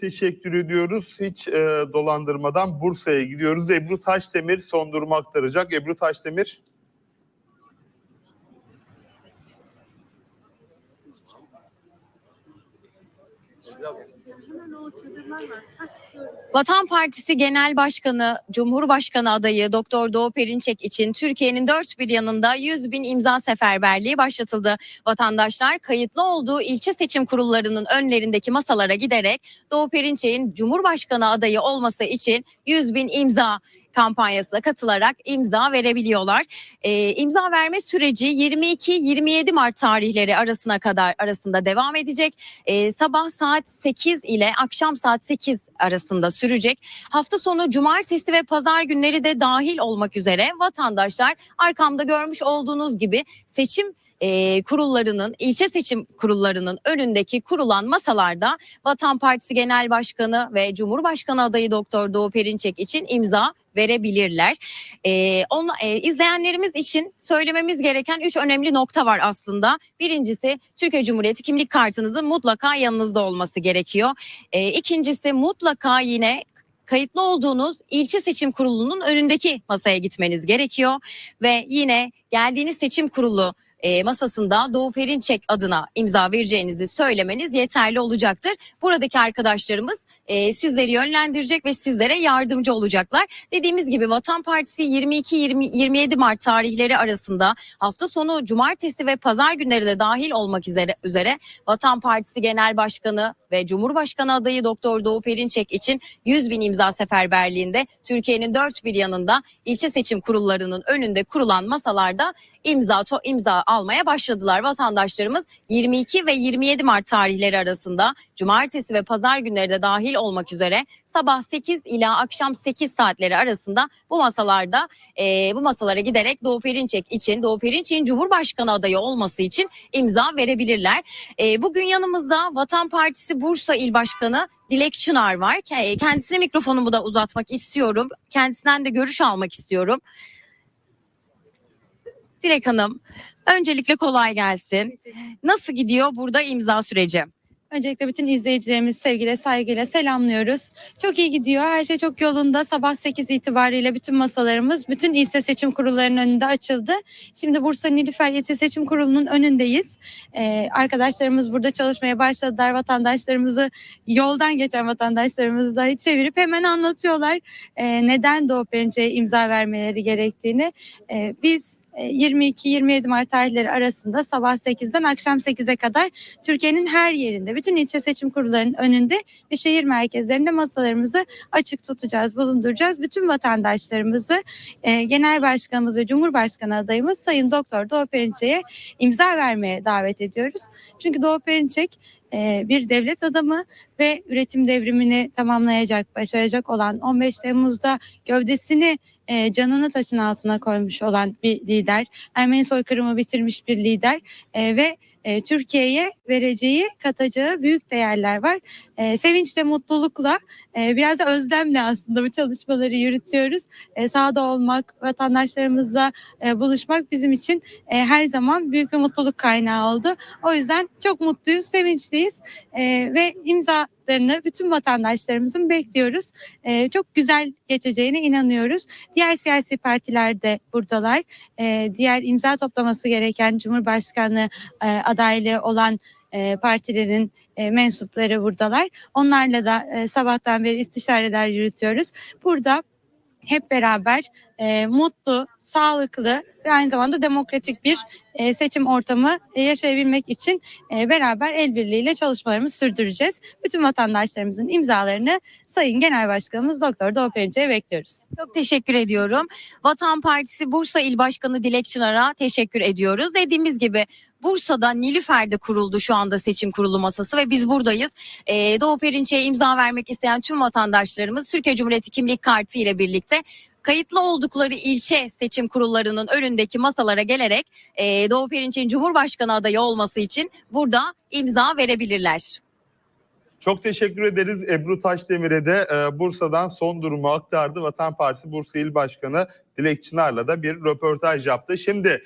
Teşekkür ediyoruz. Hiç e, dolandırmadan Bursa'ya gidiyoruz. Ebru Taşdemir son durumu aktaracak. Ebru Taşdemir. Vatan Partisi Genel Başkanı, Cumhurbaşkanı adayı Doktor Doğu Perinçek için Türkiye'nin dört bir yanında 100 bin imza seferberliği başlatıldı. Vatandaşlar kayıtlı olduğu ilçe seçim kurullarının önlerindeki masalara giderek Doğu Perinçek'in Cumhurbaşkanı adayı olması için 100 bin imza kampanyasına katılarak imza verebiliyorlar. Ee, imza verme süreci 22-27 Mart tarihleri arasına kadar arasında devam edecek. Ee, sabah saat 8 ile akşam saat 8 arasında sürecek. Hafta sonu cumartesi ve pazar günleri de dahil olmak üzere vatandaşlar arkamda görmüş olduğunuz gibi seçim e, kurullarının, ilçe seçim kurullarının önündeki kurulan masalarda Vatan Partisi Genel Başkanı ve Cumhurbaşkanı adayı Doktor Doğu Perinçek için imza verebilirler. Ee, onu, e, izleyenlerimiz için söylememiz gereken üç önemli nokta var aslında. Birincisi Türkiye Cumhuriyeti kimlik kartınızın mutlaka yanınızda olması gerekiyor. Ee, ikincisi mutlaka yine kayıtlı olduğunuz ilçe seçim kurulunun önündeki masaya gitmeniz gerekiyor ve yine geldiğiniz seçim kurulu e, masasında Doğu Perinçek adına imza vereceğinizi söylemeniz yeterli olacaktır. Buradaki arkadaşlarımız e, sizleri yönlendirecek ve sizlere yardımcı olacaklar. Dediğimiz gibi Vatan Partisi 22-27 Mart tarihleri arasında hafta sonu cumartesi ve pazar günleri de dahil olmak üzere, üzere Vatan Partisi Genel Başkanı ve Cumhurbaşkanı adayı Doktor Doğu Perinçek için 100 bin imza seferberliğinde Türkiye'nin dört bir yanında ilçe seçim kurullarının önünde kurulan masalarda imza to, imza almaya başladılar. Vatandaşlarımız 22 ve 27 Mart tarihleri arasında cumartesi ve pazar günleri de dahil olmak üzere sabah 8 ila akşam 8 saatleri arasında bu masalarda e, bu masalara giderek Doğu Perinçek için Doğu Perinçek'in Cumhurbaşkanı adayı olması için imza verebilirler. E, bugün yanımızda Vatan Partisi Bursa İl Başkanı Dilek Çınar var. Ke- Kendisine mikrofonumu da uzatmak istiyorum. Kendisinden de görüş almak istiyorum. Dilek Hanım, öncelikle kolay gelsin. Nasıl gidiyor burada imza süreci? Öncelikle bütün izleyicilerimizi sevgiyle saygıyla selamlıyoruz. Çok iyi gidiyor. Her şey çok yolunda. Sabah 8 itibariyle bütün masalarımız bütün ilçe seçim kurullarının önünde açıldı. Şimdi Bursa Nilüfer İlçe Seçim Kurulu'nun önündeyiz. Ee, arkadaşlarımız burada çalışmaya başladılar. Vatandaşlarımızı yoldan geçen vatandaşlarımızı dahi çevirip hemen anlatıyorlar. Ee, neden Doğu Perinçek'e imza vermeleri gerektiğini. Ee, biz 22-27 Mart tarihleri arasında sabah 8'den akşam 8'e kadar Türkiye'nin her yerinde bütün ilçe seçim kurullarının önünde ve şehir merkezlerinde masalarımızı açık tutacağız, bulunduracağız. Bütün vatandaşlarımızı e, Genel Başkanımız ve Cumhurbaşkanı adayımız Sayın Doktor Doğu Perinçek'e imza vermeye davet ediyoruz. Çünkü Doğu Perinçek e, bir devlet adamı ve üretim devrimini tamamlayacak, başaracak olan 15 Temmuz'da gövdesini e, canını taşın altına koymuş olan bir lider. Ermeni soykırımı bitirmiş bir lider e, ve e, Türkiye'ye vereceği, katacağı büyük değerler var. E, sevinçle, mutlulukla, e, biraz da özlemle aslında bu çalışmaları yürütüyoruz. E, sahada olmak, vatandaşlarımızla e, buluşmak bizim için e, her zaman büyük bir mutluluk kaynağı oldu. O yüzden çok mutluyuz, sevinçliyiz e, ve imzalarını bütün vatandaşlarımızın bekliyoruz. E, çok güzel geçeceğine inanıyoruz. Diğer siyasi partiler de buradalar. E, diğer imza toplaması gereken Cumhurbaşkanı e, adaylığı olan e, partilerin e, mensupları buradalar. Onlarla da e, sabahtan beri istişareler yürütüyoruz. Burada hep beraber e, mutlu, sağlıklı ve aynı zamanda demokratik bir e, seçim ortamı e, yaşayabilmek için e, beraber el birliğiyle çalışmalarımızı sürdüreceğiz. Bütün vatandaşlarımızın imzalarını Sayın Genel Başkanımız Doktor Doğu Perinçek'e bekliyoruz. Çok teşekkür ediyorum. Vatan Partisi Bursa İl Başkanı Dilek Çınar'a teşekkür ediyoruz. Dediğimiz gibi Bursa'da Nilüfer'de kuruldu şu anda seçim kurulu masası ve biz buradayız. Ee, Doğu Perinçek'e imza vermek isteyen tüm vatandaşlarımız Türkiye Cumhuriyeti kimlik kartı ile birlikte kayıtlı oldukları ilçe seçim kurullarının önündeki masalara gelerek e, Doğu Perinçek'in Cumhurbaşkanı adayı olması için burada imza verebilirler. Çok teşekkür ederiz Ebru Taşdemir'e de e, Bursa'dan son durumu aktardı. Vatan Partisi Bursa İl Başkanı Dilek Çınar'la da bir röportaj yaptı. Şimdi